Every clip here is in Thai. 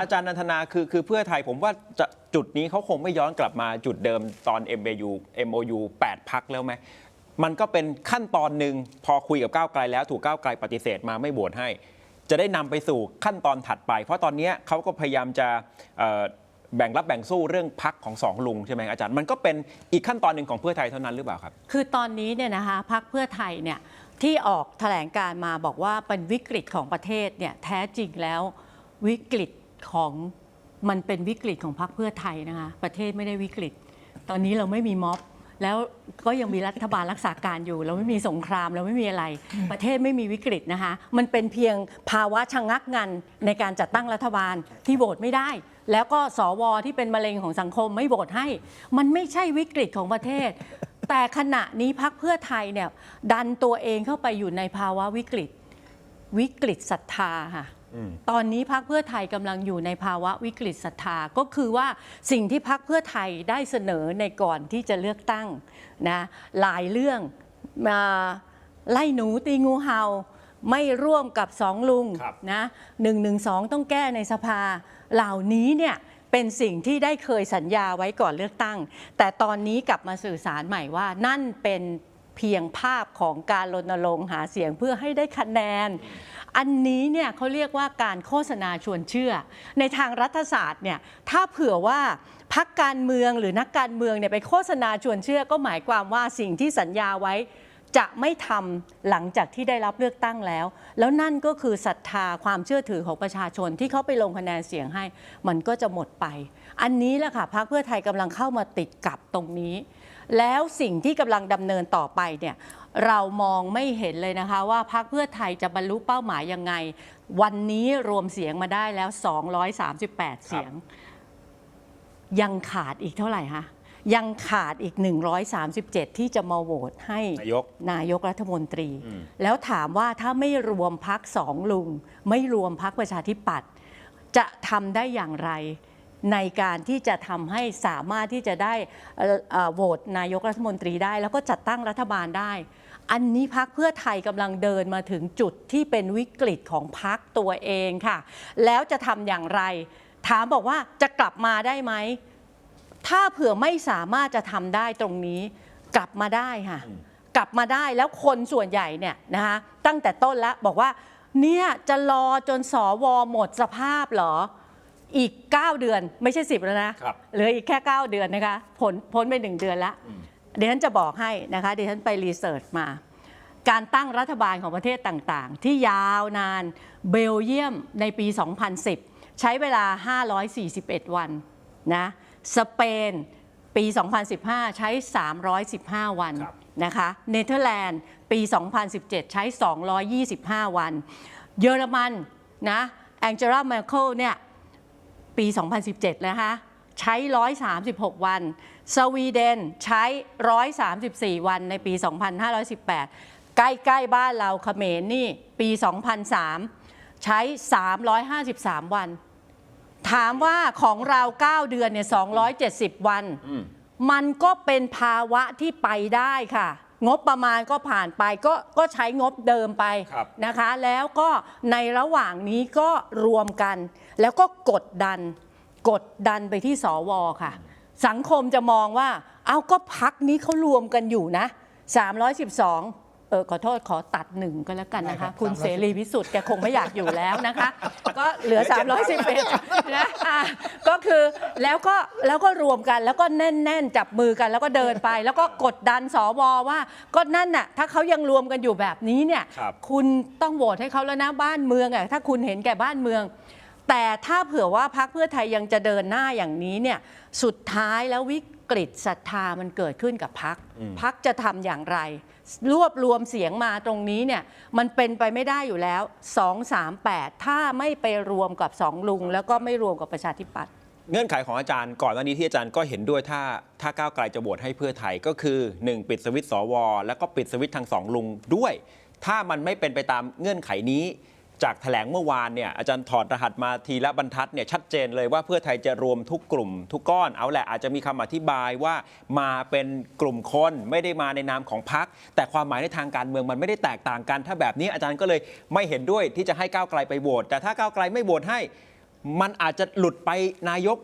อาจารย์นันทนาคือคือเพื่อไทยผมว่าจะจุดนี้เขาคงไม่ย้อนกลับมาจุดเดิมตอน MOU MOU 8พักแล้วไหมมันก็เป็นขั้นตอนหนึ่งพอคุยกับก้าวไกลแล้วถูกก้าวไกลปฏิเสธมาไม่โหวตให้ จะได้นำไปสู่ขั้นตอนถัดไป เพราะตอนนี้เขาก็พยายามจะแบ่งรับแบ่งสู้เรื่องพักของสองลุงใช่ไหมอาจารย์มันก็เป็นอีกขั้นตอนหนึ่งของเพื่อไทยเท่านั้นหรือเปล่าครับ คือตอนนี้เนี่ยนะคะพักเพื่อไทยเนี่ยที่ออกแถลงการมาบอกว่าเป็นวิกฤตของประเทศเนี่ยแท้จริงแล้ววิกฤต ของมันเป็นวิกฤตของพักเพื่อไทยนะคะประเทศไม่ได้วิกฤต ตอนนี้เราไม่มีม็อบ แล้วก็ยังมีรัฐบาลรักษาการอยู่ เราไม่มีสงครามเราไม่มีอะไร ประเทศไม่มีวิกฤตนะคะมันเป็นเพียงภาวะชะงักงันในการจัดตั้งรัฐบาลที่โหวตไม่ได้ แล้วก็สวที่เป็นมะเร็งของสังคมไม่โหวตให้ มันไม่ใช่วิกฤตของประเทศ แต่ขณะนี้พักเพื่อไทยเนี่ยดันตัวเองเข้าไปอยู่ในภาวะวิกฤต วิกฤตศรัทธาค่ะ ตอนนี้พักเพื่อไทยกำลังอยู่ในภาวะวิกฤตศรัทธาก็คือว่าสิ่งที่พักเพื่อไทยได้เสนอในก่อนที่จะเลือกตั้งนะหลายเรื่องมาไล่หนูตีงูเห่าไม่ร่วมกับสองลุงครับนะหนึ่งหนึ่งสองต้องแก้ในสภา เหล่านี้เนี่ยเป็นสิ่งที่ได้เคยสัญญาไว้ก่อนเลือกตั้ง แต่ตอนนี้กลับมาสื่อสารใหม่ว่านั่นเป็น เพียงภาพของการรณรงค์หาเสียงเพื่อให้ได้คะแนน อันนี้เนี่ยเขาเรียกว่าการโฆษณาชวนเชื่อ ในทางรัฐศาสตร์เนี่ยถ้าเผื่อว่าพักการเมืองหรือนักการเมืองเนี่ยไปโฆษณาชวนเชื่อก็หมายความว่าสิ่งที่สัญญาไว้ จะไม่ทำหลังจากที่ได้รับเลือกตั้งแล้ว แล้วนั่นก็คือศรัทธาความเชื่อถือของประชาชนที่เขาไปลงคะแนนเสียงให้ มันก็จะหมดไป อันนี้แหละค่ะพรรคเพื่อไทยกำลังเข้ามาติดกับตรงนี้ แล้วสิ่งที่กำลังดำเนินต่อไปเนี่ยเรามองไม่เห็นเลยนะคะ ว่าพรรคเพื่อไทยจะบรรลุเป้าหมายยังไง วันนี้รวมเสียงมาได้แล้ว 238 เสียง ยังขาดอีกเท่าไหร่คะ ยังขาดอีก 137 ที่จะมาโหวตให้นายกนายกรัฐมนตรี แล้วถามว่าถ้าไม่รวมพักสองลุง ไม่รวมพักประชาธิปัตย์จะทำได้อย่างไร ในการที่จะทำให้สามารถที่จะได้เอ่อเอ่อโหวตนายกรัฐมนตรีได้ แล้วก็จัดตั้งรัฐบาลได้ อันนี้พักเพื่อไทยกำลังเดินมาถึงจุดที่เป็นวิกฤตของพักตัวเองค่ะ แล้วจะทำอย่างไรถามบอกว่าจะกลับมาได้ไหม ถ้าเผื่อไม่สามารถจะทำได้ตรงนี้กลับมาได้ค่ะกลับมาได้แล้วคนส่วนใหญ่เนี่ยนะคะตั้งแต่ต้นแล้วบอกว่าเนี่ยจะรอจนสวหมดสภาพเหรออีก 9 เดือนไม่ใช่ 10 แล้วนะครับเหลืออีกแค่ 9 เดือนนะคะผลพ้นไป 1 เดือนแล้วเดี๋ยวฉันจะบอกให้นะคะเดี๋ยวฉันไปรีเสิร์ชมา การตั้งรัฐบาลของประเทศต่างๆ ที่ยาวนานเบลเยียมในปี 2010 ใช้เวลา 541 วันนะ สเปนปี 2015 ใช้ 315 วันครับนะคะเนเธอร์แลนด์ปี 2017 ใช้ 225 วัน เยอรมันนะแองเจล่าเมเคิลเนี่ยปี 2017 นะคะใช้ 136 วัน สวีเดนใช้ 134 วันในปี 2518 ใกล้ๆบ้านเราเขมรนี่ปี 2003 ใช้ 353 วัน ถามว่าของเรา 9 เดือนเนี่ย270 วันมันก็เป็นภาวะที่ไปได้ค่ะ งบประมาณก็ผ่านไปก็ก็ใช้งบเดิมไปครับ นะคะ แล้วก็ในระหว่างนี้ก็รวมกัน แล้วก็กดดัน กดดันไปที่สวค่ะ สังคมจะมองว่า เอาก็พักนี้เขารวมกันอยู่นะ 312 เออขอโทษขอตัดหนึ่งก็แล้วกันนะคะ คุณเสรีพิสุทธิ์แกคงไม่อยากอยู่แล้วนะคะ ก็เหลือ 311นะอะก็คือแล้วก็แล้วก็รวมกันแล้วก็แน่นๆ จับมือกันแล้วก็เดินไป แล้วก็กดดันสวว่าก็นั่นน่ะถ้าเขายังรวมกันอยู่แบบนี้เนี่ยครับคุณต้องโหวตให้เขาแล้วนะบ้านเมืองอะถ้าคุณเห็นแก่บ้านเมือง แต่ถ้าเผื่อว่าพรรคเพื่อไทยยังจะเดินหน้าอย่างนี้เนี่ยสุดท้ายแล้ววิ กฤตศรัทธามันเกิดขึ้นกับพรรคพรรคจะทำอย่างไร รวบรวมเสียงมาตรงนี้เนี่ยมันเป็นไปไม่ได้อยู่แล้ว 2 3 8 ถ้าไม่ไปรวมกับสองลุง แล้วก็ไม่รวมกับประชาธิปัตย์เงื่อนไขของอาจารย์ก่อนหน้านี้ที่อาจารย์ก็เห็นด้วยถ้าถ้าก้าวไกลจะโหวตให้เพื่อไทยก็คือ 1 ปิดสวิตช์สวแล้วก็ปิดสวิตช์ทางสองลุงด้วย ถ้ามันไม่เป็นไปตามเงื่อนไขนี้ จากแถลงเมื่อวานเนี่ยอาจารย์ถอดรหัสมาทีละบรรทัดเนี่ยชัดเจนเลยว่าเพื่อไทยจะรวมทุกกลุ่ม ทุกก้อนเอาแหละอาจจะมีคำอธิบายว่ามาเป็นกลุ่มคนไม่ได้มาในนามของพรรคแต่ความหมายในทางการเมืองมันไม่ได้แตกต่างกัน ถ้าแบบนี้อาจารย์ก็เลยไม่เห็นด้วยที่จะให้ก้าวไกลไปโหวตแต่ถ้าก้าวไกลไม่โหวตให้ มันอาจจะหลุดไปนายก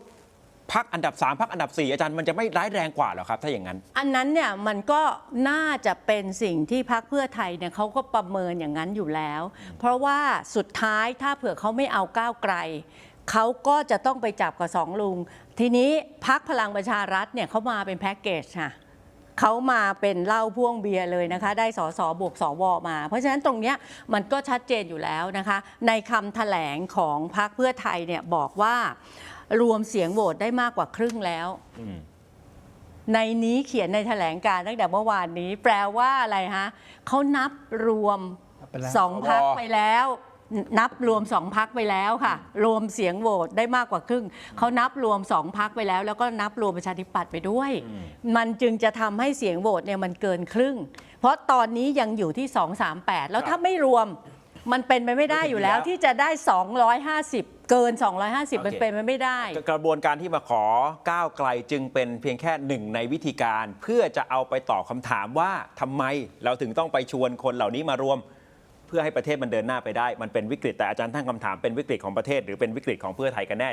พักอันดับ 3พักอันดับ 4 อาจารย์มันจะไม่ร้ายแรงกว่าหรอครับ ถ้าอย่างนั้น อันนั้นเนี่ยมันก็น่าจะเป็นสิ่งที่พักเพื่อไทยเนี่ยเขาก็ประเมินอย่างนั้นอยู่แล้ว เพราะว่าสุดท้ายถ้าเผื่อเขาไม่เอาก้าวไกลเขาก็จะต้องไปจับกับสองลุง ทีนี้พักพลังประชารัฐเนี่ยเขามาเป็นแพ็กเกจค่ะ เขามาเป็นเหล้าพ่วงเบียร์เลยนะคะ ได้สอสอบวกสวมา เพราะฉะนั้นตรงเนี้ยมันก็ชัดเจนอยู่แล้วนะคะ ในคำแถลงของพักเพื่อไทยเนี่ยบอกว่ารวมเสียงโหวตได้มากกว่าครึ่งแล้วอืมในนี้เขียนในแถลงการณ์ตั้งแต่เมื่อวานนี้ แปลว่าอะไรฮะเขานับรวมนับไปแล้วสองพักสวไปแล้ว นับรวมสองพักไปแล้วค่ะ รวมเสียงโหวตได้มากกว่าครึ่งเขานับรวมสองพักไปแล้ว แล้วก็นับรวมประชาธิปัตย์ไปด้วย มันจึงจะทำให้เสียงโหวตเนี่ยมันเกินครึ่ง เพราะตอนนี้ยังอยู่ที่238แล้วถ้าไม่รวมมันเป็นไปไม่ได้อยู่แล้วที่จะได้ 250 เกิน 250 มันเป็นไปไม่ได้ กระบวนการที่มาขอก้าวไกลจึงเป็นเพียงแค่หนึ่งในวิธีการ เพื่อจะเอาไปตอบคำถามว่าทำไมเราถึงต้องไปชวนคนเหล่านี้มารวมเพื่อให้ประเทศมันเดินหน้าไปได้ มันเป็นวิกฤตแต่อาจารย์ตั้งคำถามเป็นวิกฤตของประเทศ หรือเป็นวิกฤตของเพื่อไทยกันแน่